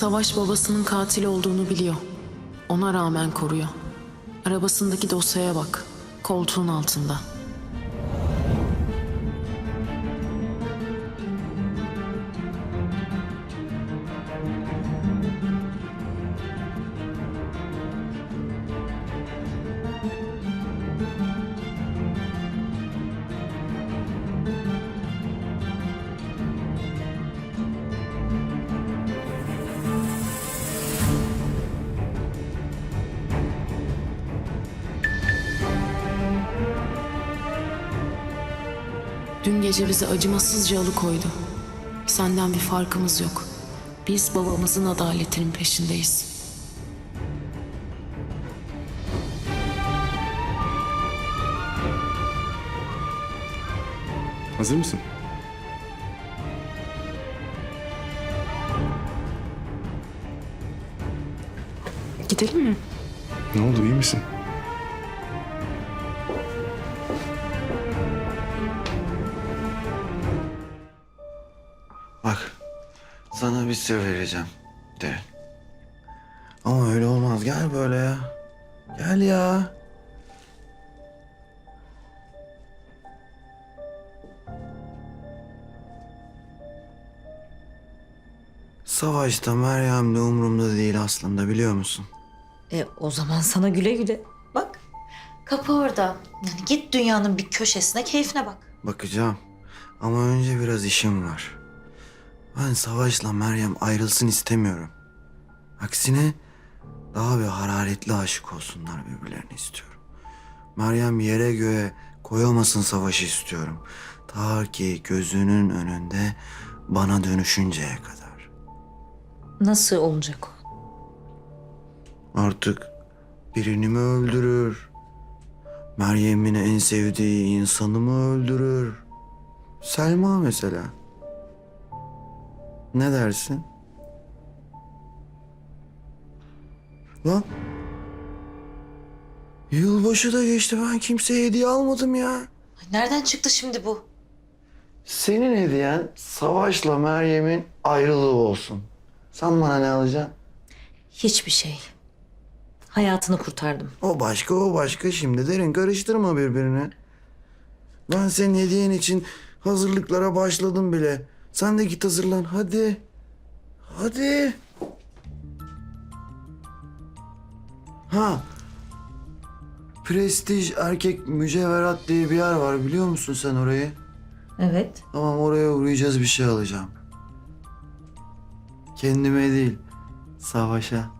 Savaş babasının katil olduğunu biliyor. Ona rağmen koruyor. Arabasındaki dosyaya bak. Koltuğun altında. Dün gece bizi acımasızca alıkoydu. Senden bir farkımız yok. Biz babamızın adaletinin peşindeyiz. Hazır mısın? Gidelim mi? Ne oldu iyi misin? Bak, sana bir sır vereceğim. De. Ama öyle olmaz. Gel böyle ya. Gel ya. Savaşta Meryem de umurumda değil aslında biliyor musun? E o zaman sana güle güle. Bak kapı orada. Yani git dünyanın bir köşesine keyfine bak. Bakacağım. Ama önce biraz işim var. Ben Savaş'la Meryem ayrılsın istemiyorum. Aksine daha bir hararetli aşık olsunlar birbirlerini istiyorum. Meryem yere göğe koyamasın Savaş'ı istiyorum. Ta ki gözünün önünde bana dönüşünceye kadar. Nasıl olacak o? Artık birini mi öldürür? Meryem'in en sevdiği insanı mı öldürür? Selma mesela. Ne dersin? Lan. Yılbaşı da geçti ben kimseye hediye almadım ya. Nereden çıktı şimdi bu? Senin hediyen Savaş'la Meryem'in ayrılığı olsun. Sen bana ne alacaksın? Hiçbir şey. Hayatını kurtardım. O başka o başka şimdi derin karıştırma birbirine. Ben senin hediyen için hazırlıklara başladım bile. Sen de git hazırlan hadi. Hadi. Ha. Prestij Erkek Mücevherat diye bir yer var biliyor musun sen orayı? Evet. Tamam oraya uğrayacağız bir şey alacağım. Kendime değil, savaşa.